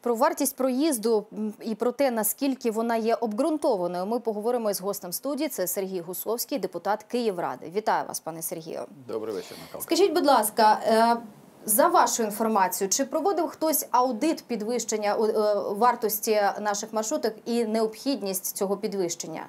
Про вартість проїзду і про те, наскільки вона є обґрунтованою, ми поговоримо із гостем студії. Це Сергій Гусовський, депутат Київради. Вітаю вас, пане Сергію. Добрий вечір, Наталка. Скажіть, будь ласка, е, за вашу інформацію, чи проводив хтось аудит підвищення е, вартості наших маршруток і необхідність цього підвищення?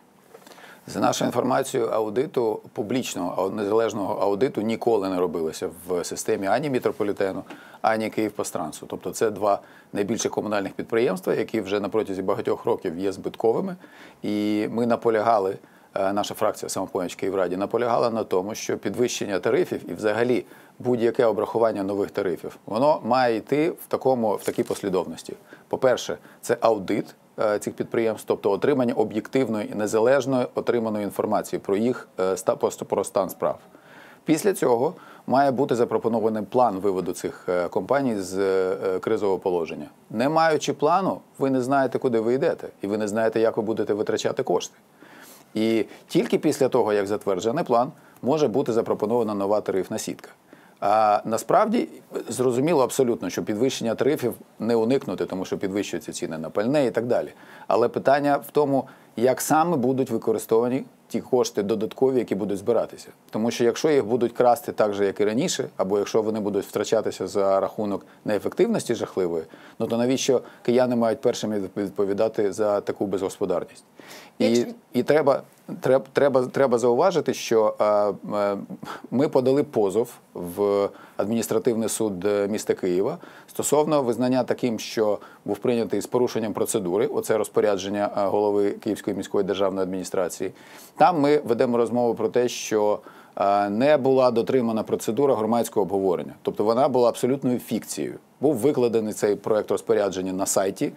За нашою інформацією, аудиту публічного незалежного аудиту ніколи не робилося в системі ані метрополітену, ані Київпастрансу. Тобто це два найбільші комунальних підприємства, які вже на протязі багатьох років є збитковими. І ми наполягали. е, Наша фракція самопоміч Київраді наполягала на тому, що підвищення тарифів і взагалі будь-яке обрахування нових тарифів воно має йти в такому в такій послідовності. По-перше, це аудит цих підприємств, тобто отримання об'єктивної і незалежної отриманої інформації про їх е, про стан справ. Після цього має бути запропонований план виводу цих е, компаній з е, кризового положення. Не маючи плану, ви не знаєте, куди ви йдете, і ви не знаєте, як ви будете витрачати кошти. І тільки після того, як затверджений план, може бути запропонована нова тарифна сітка. А насправді зрозуміло абсолютно, що підвищення тарифів не уникнути, тому що підвищуються ціни на пальне і так далі. Але питання в тому, як саме будуть використовані ті кошти додаткові, які будуть збиратися. Тому що якщо їх будуть красти так же, як і раніше, або якщо вони будуть втрачатися за рахунок неефективності жахливої, ну то навіщо кияни мають першими відповідати за таку безгосподарність? І, і треба, треба, треба, треба зауважити, що е, ми подали позов в адміністративний суд е, міста Києва стосовно визнання таким, що був прийнятий з порушенням процедури. Оце розпорядження е, голови Київської міської державної адміністрації. Там ми ведемо розмову про те, що не була дотримана процедура громадського обговорення, тобто вона була абсолютною фікцією. Був викладений цей проект розпорядження на сайті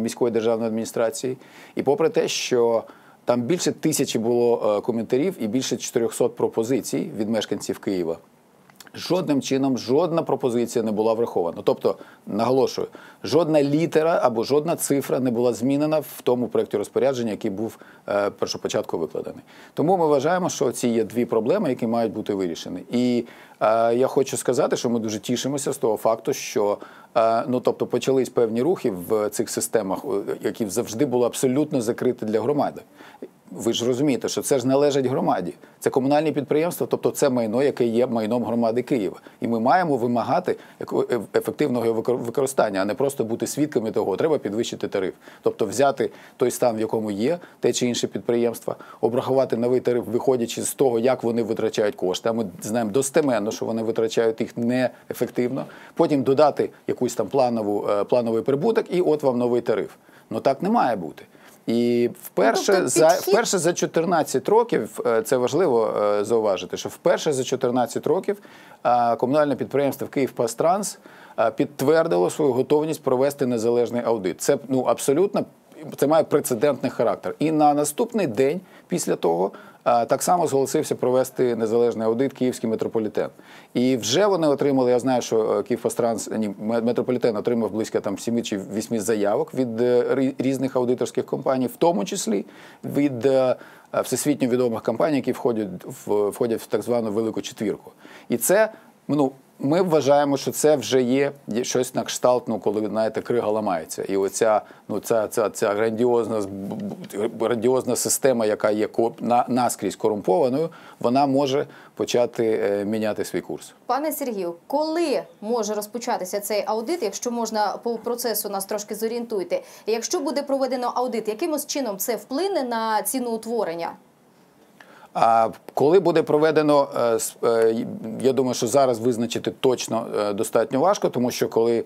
міської державної адміністрації, і попри те, що там більше тисячі було е, коментарів і більше 400 пропозицій від мешканців Києва. Жодним чином жодна пропозиція не була врахована. Тобто, наголошую, жодна літера або жодна цифра не була змінена в тому проєкті розпорядження, який був е, першопочатку викладений. Тому ми вважаємо, що ці є дві проблеми, які мають бути вирішені. І е, я хочу сказати, що ми дуже тішимося з того факту, що е, ну тобто почались певні рухи в цих системах, які завжди були абсолютно закриті для громади. Ви ж розумієте, що це ж належить громаді. Це комунальні підприємства, тобто це майно, яке є майном громади Києва. І ми маємо вимагати ефективного використання, а не просто бути свідками того, треба підвищити тариф. Тобто взяти той стан, в якому є те чи інше підприємство, обрахувати новий тариф, виходячи з того, як вони витрачають кошти. А ми знаємо достеменно, що вони витрачають їх неефективно. Потім додати якусь там планову е, плановий прибуток, і от вам новий тариф. Ну так не має бути. І вперше тобто за вперше за 14 років е, це важливо е, зауважити, що вперше за 14 років е, комунальне підприємство Київпастранс підтвердило свою готовність провести незалежний аудит. Це ну абсолютно це має прецедентний характер. І на наступний день після того так само зголосився провести незалежний аудит Київський метрополітен. І вже вони отримали. Я знаю, що е, Київпастранс, ні, метрополітен отримав близько там 7 чи 8 заявок від е, різних аудиторських компаній, в тому числі від е, е, всесвітньо відомих компаній, які входять в входять в так звану велику четвірку. І це ну. Ми вважаємо, що це вже є щось на кшталт, ну коли знаєте, крига ламається, і оця ну ця ця, ця грандіозна грандіозна система, яка є на, наскрізь корумпованою, вона може почати е, міняти свій курс. Пане Сергію, коли може розпочатися цей аудит, якщо можна по процесу нас трошки зорієнтуйте? Якщо буде проведено аудит, якимось чином це вплине на ціноутворення? А коли буде проведено, е, е, я думаю, що зараз визначити точно е, достатньо важко, тому що коли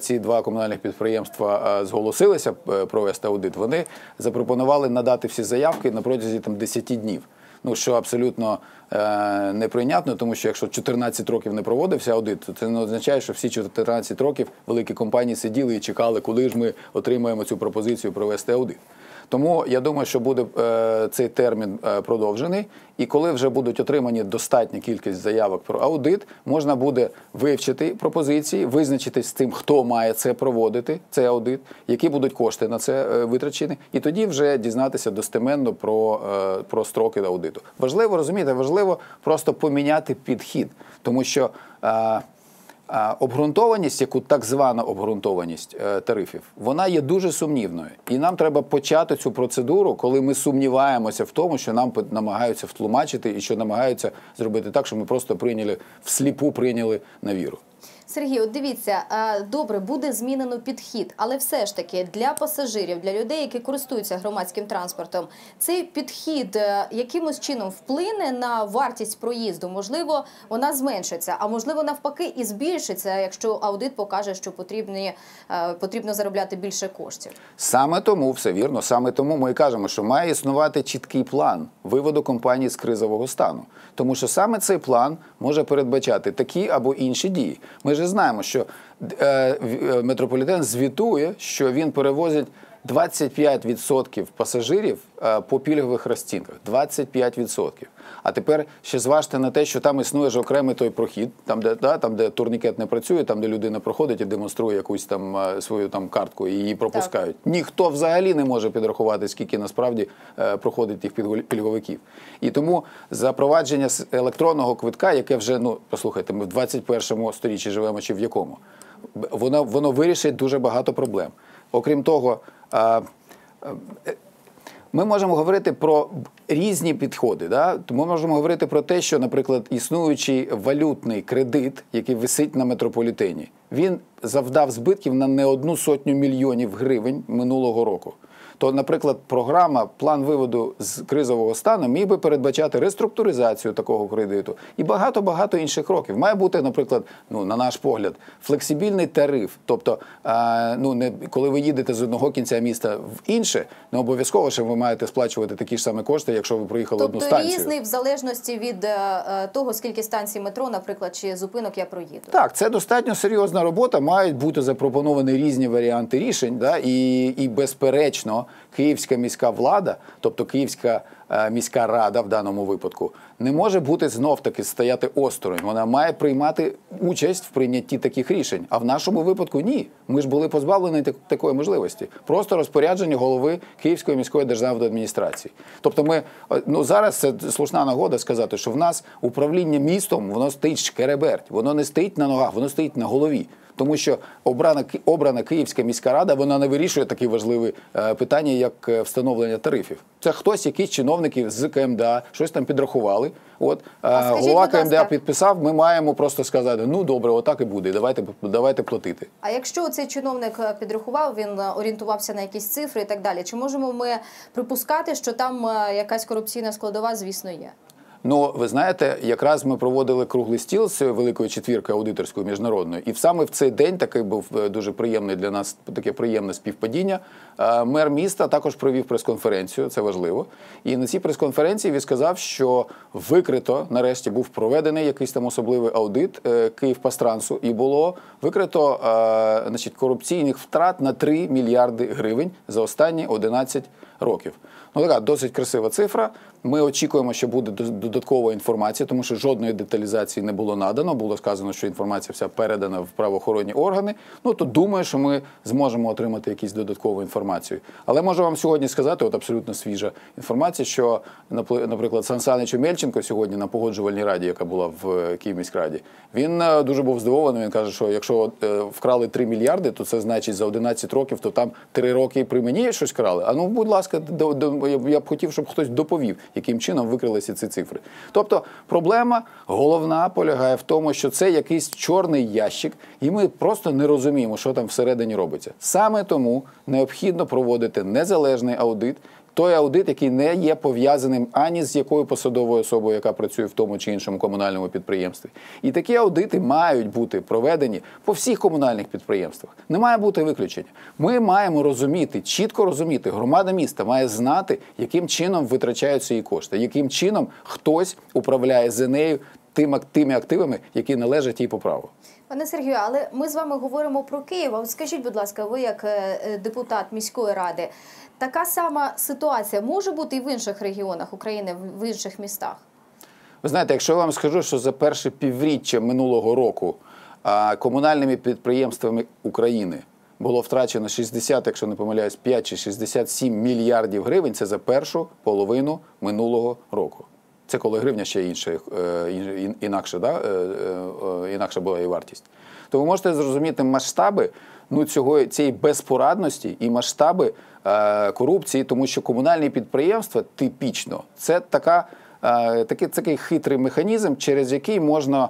ці два комунальних підприємства зголосилися провести аудит, вони запропонували надати всі заявки на протязі там 10 днів. Ну що абсолютно е, неприйнятно, тому що якщо 14 років не проводився аудит, то це не означає, що всі 14 років великі компанії сиділи і чекали, коли ж ми отримаємо цю пропозицію провести аудит. Тому я думаю, що буде е, цей термін е, продовжений, і коли вже будуть отримані достатня кількість заявок про аудит, можна буде вивчити пропозиції, визначитись з тим, хто має це проводити, цей аудит, які будуть кошти на це е, витрачені, і тоді вже дізнатися достеменно про, про строки аудиту. Важливо розумієте, важливо просто поміняти підхід, тому що. Обґрунтованість, яку так звана обґрунтованість е, тарифів, вона є дуже сумнівною. І нам треба почати цю процедуру, коли ми сумніваємося в тому, що нам намагаються втлумачити і що намагаються зробити так, що ми просто прийняли всліпу прийняли на віру. Сергій, от дивіться, добре, буде змінено підхід, але все ж таки для пасажирів, для людей, які користуються громадським транспортом, цей підхід е, якимось чином вплине на вартість проїзду. Можливо, вона зменшиться, а можливо, навпаки, і збільшиться, якщо аудит покаже, що потрібні, е, потрібно заробляти більше коштів. Саме тому все вірно, саме тому ми і кажемо, що має існувати чіткий план виводу компанії з кризового стану. Тому що саме цей план може передбачати такі або інші дії. Ми ж знаємо, що е, е, метрополітен звітує, що він перевозить 25% пасажирів е, по пільгових розцінках. 25%. А тепер ще зважте на те, що там існує ж окремий той прохід, там де да, там, де турнікет не працює, там де людина проходить і демонструє якусь там е, свою там картку і її пропускають. Ніхто взагалі не може підрахувати, скільки насправді е, проходить тих пільговиків. І тому запровадження електронного квитка, яке вже ну послухайте, ми в 21 сторіччі живемо чи в якому, воно воно вирішить дуже багато проблем. Окрім того. Ми можемо говорити про різні підходи. Да? То Ми можемо говорити про те, що, наприклад, існуючий валютний кредит, який висить на метрополітені, він завдав збитків на не одну сотню мільйонів гривень минулого року. То, наприклад, програма план виводу з кризового стану міг би передбачати реструктуризацію такого кредиту і багато багато інших кроків. Має бути, наприклад, ну на наш погляд, флексибільний тариф. Тобто, а, ну не коли ви їдете з одного кінця міста в інше, не обов'язково, що ви маєте сплачувати такі ж самі кошти, якщо ви проїхали одну Тобто різний в залежності від е, е, того, скільки станцій метро, наприклад, чи зупинок я проїду. Так, це достатньо серйозна робота. Мають бути запропоновані різні варіанти рішень. Да? І, і безперечно, київська міська влада, тобто Київська е, міська рада в даному випадку, не може бути знов таки стояти осторонь. Вона має приймати участь в прийнятті таких рішень. А в нашому випадку ні. Ми ж були позбавлені такої можливості. Просто розпорядження голови Київської міської державної адміністрації. Тобто, ми е, ну зараз це слушна нагода сказати, що в нас управління містом воно стоїть шкереберть, воно не стоїть на ногах, воно стоїть на голові. Тому що обрана обрана Київська міська рада вона не вирішує такі важливі е, питання, як е, встановлення тарифів. Це хтось, якісь чиновники з КМДА, щось там підрахували. От е, А скажіть, голова КМДА підписав. Ми маємо просто сказати: ну добре, отак і буде. Давайте давайте платити. А якщо цей чиновник підрахував, він орієнтувався на якісь цифри і так далі, чи можемо ми припускати, що там якась корупційна складова, звісно, є? Ну, ви знаєте, якраз ми проводили круглий стіл з великої четвірки аудиторської міжнародної, і саме в цей день такий був е, дуже приємний для нас таке приємне співпадіння. Е, Мер міста також провів прес-конференцію, це важливо. І на цій прес-конференції він сказав, що викрито нарешті був проведений якийсь там особливий аудит е, Київпастрансу, і було викрито значить, корупційних втрат на 3 мільярди гривень за останні 11 років. Ну така досить красива цифра. Ми очікуємо, що буде додаткова інформація, тому що жодної деталізації не було надано. Було сказано, що інформація вся передана в правоохоронні органи. Ну то думаю, що ми зможемо отримати якусь додаткову інформацію. Але можу вам сьогодні сказати, от абсолютно свіжа інформація, що наприклад, Сан Санич Мельченко сьогодні на погоджувальній раді, яка була в е, Київміськраді, він е, дуже був здивований. Він каже, що якщо е, вкрали 3 мільярди, то це значить за 11 років, то там 3 роки при мені щось крали. А ну, будь ласка, до, до, я б хотів, щоб хтось доповів, яким чином викрилися ці цифри. Тобто проблема головна полягає в тому, що це якийсь чорний ящик, і ми просто не розуміємо, що там всередині робиться. Саме тому необхідно проводити незалежний аудит. Той аудит, який не є пов'язаним ані з якою посадовою особою, яка працює в тому чи іншому комунальному підприємстві. І такі аудити мають бути проведені по всіх комунальних підприємствах. Не має бути виключення. Ми маємо розуміти, чітко розуміти, громада міста має знати, яким чином витрачаються її кошти, яким чином хтось управляє за нею тим, тими активами, які належать їй по праву. Пане Сергію, але ми з вами говоримо про Київ. Скажіть, будь ласка, ви як е, депутат міської ради, така сама ситуація може бути і в інших регіонах України, в інших містах? Ви знаєте, якщо я вам скажу, що за перше півріччя минулого року комунальними підприємствами України було втрачено 60, якщо не помиляюсь, 5 чи 67 мільярдів гривень, це за першу половину минулого року. Це коли гривня ще інша, е, інакше, да? е, е, е, інакша була і вартість. То ви можете зрозуміти масштаби ну, цього, цієї безпорадності і масштаби е, корупції, тому що комунальні підприємства типічно це така. Такий, такий хитрий механізм, через який можна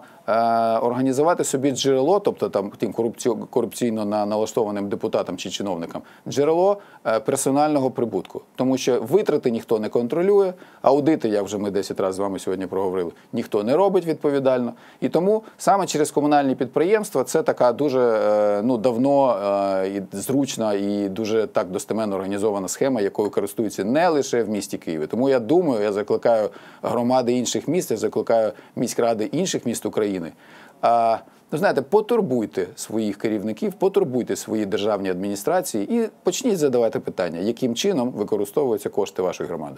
організувати собі джерело, тобто там тим корупці- корупційно на- налаштованим депутатам чи чиновникам, джерело е, персонального прибутку. Тому що витрати ніхто не контролює, аудити, як вже ми 10 разів з вами сьогодні проговорили, ніхто не робить відповідально. І тому саме через комунальні підприємства це така дуже е, ну, давно е, і зручна і дуже так достеменно організована схема, якою користуються не лише в місті Києві. Тому я думаю, я закликаю громади інших міст, я закликаю міськради інших міст України. А, ну, знаєте, потурбуйте своїх керівників, потурбуйте свої державні адміністрації і почніть задавати питання, яким чином використовуються кошти вашої громади.